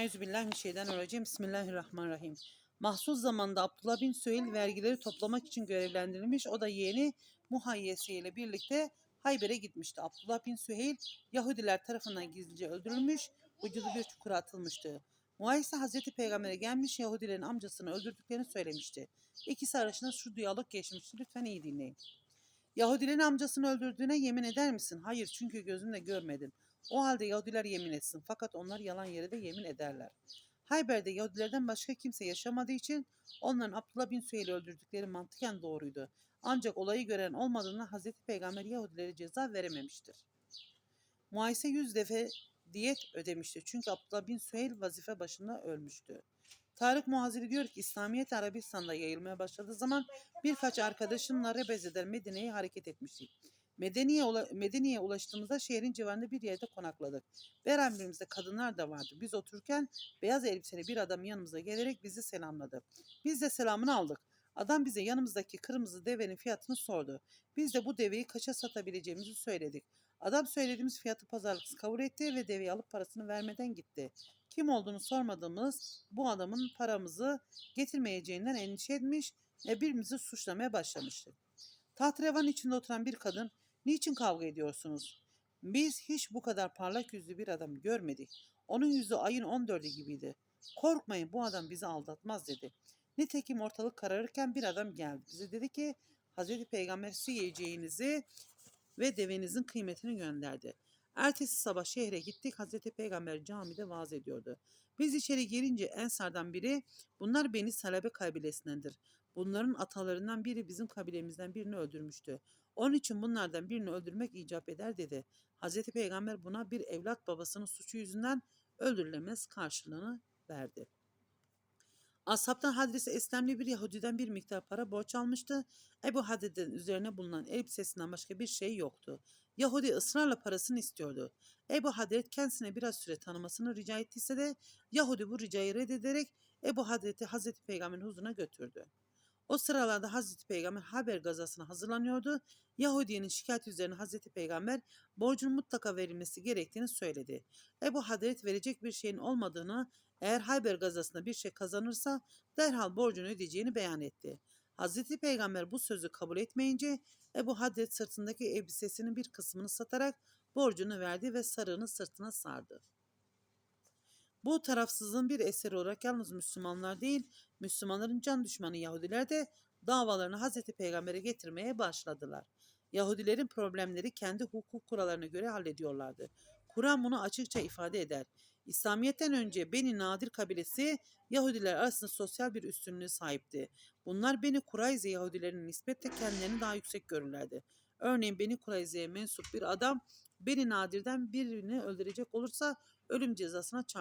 Euzubillahimineşşeytanirracim. Bismillahirrahmanirrahim. Mahsus zamanda Abdullah bin Süheyl vergileri toplamak için görevlendirilmiş. O da yeğeni Muhayyese ile birlikte Hayber'e gitmişti. Abdullah bin Süheyl Yahudiler tarafından gizlice öldürülmüş, vücudu bir çukura atılmıştı. Muhayyese Hazreti Peygamber'e gelmiş Yahudilerin amcasını öldürdüklerini söylemişti. İkisi arasında şu diyalog geçmişti. Lütfen iyi dinleyin. Yahudilerin amcasını öldürdüğüne yemin eder misin? Hayır çünkü gözümle görmedim. O halde Yahudiler yemin etsin. Fakat onlar yalan yere de yemin ederler. Hayber'de Yahudilerden başka kimse yaşamadığı için onların Abdullah bin Süheyl'i öldürdükleri mantıken doğruydu. Ancak olayı gören olmadığından Hazreti Peygamber Yahudilere ceza verememiştir. Muayse yüz defa diyet ödemişti. Çünkü Abdullah bin Süheyl vazife başında ölmüştü. Tarık Muhaziri diyor ki İslamiyet Arabistan'da yayılmaya başladığı zaman birkaç arkadaşımla Rebeze'den Medine'ye hareket etmiştik. Medeniye, Medine'ye ulaştığımızda şehrin civarında bir yerde konakladık. Beraberimizde kadınlar da vardı. Biz otururken beyaz elbiseli bir adam yanımıza gelerek bizi selamladı. Biz de selamını aldık. Adam bize yanımızdaki kırmızı devenin fiyatını sordu. Biz de bu deveyi kaça satabileceğimizi söyledik. Adam söylediğimiz fiyatı pazarlıksız kabul etti ve deveyi alıp parasını vermeden gitti. Kim olduğunu sormadığımız bu adamın paramızı getirmeyeceğinden endişe etmiş ve birbirimizi suçlamaya başlamıştık. Tahtrevan içinde oturan bir kadın, niçin kavga ediyorsunuz? Biz hiç bu kadar parlak yüzlü bir adam görmedik. Onun yüzü ayın 14'ü gibiydi. Korkmayın bu adam bizi aldatmaz dedi. Nitekim ortalık kararırken bir adam geldi. Bize dedi ki Hazreti Peygamber size yiyeceğinizi ve devenizin kıymetini gönderdi. Ertesi sabah şehre gittik. Hazreti Peygamber camide vaaz ediyordu. Biz içeri girince Ensar'dan biri bunlar Beni Salabe kabilesindendir. Bunların atalarından biri bizim kabilemizden birini öldürmüştü. Onun için bunlardan birini öldürmek icap eder dedi. Hazreti Peygamber buna bir evlat babasının suçu yüzünden öldürülemez karşılığını verdi. Ashabtan Hadresi Eslemli bir Yahudiden bir miktar para borç almıştı. Ebu Hadid'in üzerine bulunan elbisesinden başka bir şey yoktu. Yahudi ısrarla parasını istiyordu. Ebu Hadret kendisine biraz süre tanımasını rica ettiyse de Yahudi bu ricayı reddederek Ebu Hadret'i Hazreti Peygamber'in huzuruna götürdü. O sıralarda Hazreti Peygamber Haber gazasına hazırlanıyordu. Yahudi'nin şikayet üzerine Hazreti Peygamber borcun mutlaka verilmesi gerektiğini söyledi. Ebu Hadret verecek bir şeyin olmadığını, eğer Hayber gazasında bir şey kazanırsa derhal borcunu ödeyeceğini beyan etti. Hazreti Peygamber bu sözü kabul etmeyince Ebu Hadret sırtındaki elbisesinin bir kısmını satarak borcunu verdi ve sarığını sırtına sardı. Bu tarafsızlığın bir eseri olarak yalnız Müslümanlar değil, Müslümanların can düşmanı Yahudiler de davalarını Hazreti Peygamber'e getirmeye başladılar. Yahudilerin problemleri kendi hukuk kurallarına göre hallediyorlardı. Kur'an bunu açıkça ifade eder. İslamiyet'ten önce Beni Nadir kabilesi Yahudiler arasında sosyal bir üstünlüğe sahipti. Bunlar Beni Kurayze Yahudilerinin nispetle kendilerini daha yüksek görürlerdi. Örneğin Beni Kurayze'ye mensup bir adam Beni Nadir'den birini öldürecek olursa ölüm cezasına çarptırılırdı.